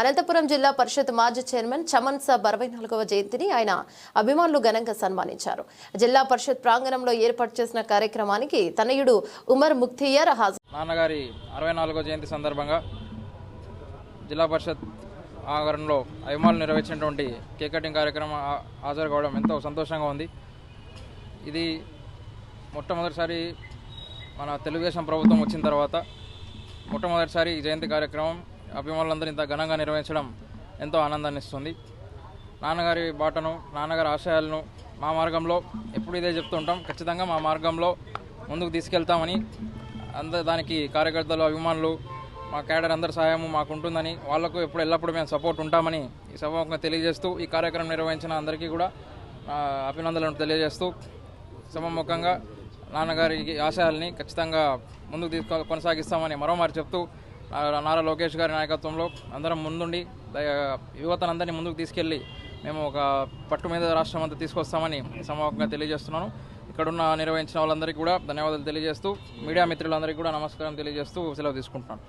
అనంతపురం జిల్లా పరిషత్ మాజీ చైర్మన్ చమన్ సాబ్ అరవై నాలుగవ జయంతిని ఆయన అభిమానులు ఘనంగా సన్మానించారు. జిల్లా పరిషత్ ప్రాంగణంలో ఏర్పాటు చేసిన కార్యక్రమానికి తనయుడు ఉమర్ ముక్తియర్ హాజరు. నాన్నగారి అరవై నాలుగవ జయంతి సందర్భంగా జిల్లా పరిషత్ ఆవరణలో అభిమానులు నిర్వహించినటువంటి కేక్ కటింగ్ కార్యక్రమం హాజరు కావడం ఎంతో సంతోషంగా ఉంది. ఇది మొట్టమొదటిసారి మన తెలుగుదేశం ప్రభుత్వం వచ్చిన తర్వాత మొట్టమొదటిసారి ఈ జయంతి కార్యక్రమం అభిమానులందరూ ఇంత ఘనంగా నిర్వహించడం ఎంతో ఆనందాన్ని ఇస్తుంది. నాన్నగారి బాటను నాన్నగారి ఆశయాలను మా మార్గంలో ఎప్పుడు ఇదే చెప్తుంటాం ఖచ్చితంగా మా మార్గంలో ముందుకు తీసుకెళ్తామని అంద దానికి కార్యకర్తలు అభిమానులు మా క్యాడర్ అందరి సహాయము మాకు ఉంటుందని వాళ్ళకు ఎప్పుడు ఎల్లప్పుడూ మేము సపోర్ట్ ఉంటామని ఈ సభముఖంగా తెలియజేస్తూ ఈ కార్యక్రమం నిర్వహించిన అందరికీ కూడా అభినందనలను అభినందనలు తెలియజేస్తూ సభముఖంగా నాన్నగారి ఆశయాల్ని ఖచ్చితంగా ముందుకు తీసుకొని కొనసాగిస్తామని మరోమారి చెప్తూ నారా లోకేష్ గారి నాయకత్వంలో అందరం ముందుండి యువతనందరినీ ముందుకు తీసుకెళ్ళి మేము ఒక పట్టు మీద రాష్ట్రం అంతా తీసుకొస్తామని సమూహంగా తెలియజేస్తున్నాను. ఇక్కడున్న నిర్వహించిన వాళ్ళందరికీ కూడా ధన్యవాదాలు తెలియజేస్తూ మీడియా మిత్రులందరికీ కూడా నమస్కారం తెలియజేస్తూ సెలవు తీసుకుంటున్నాను.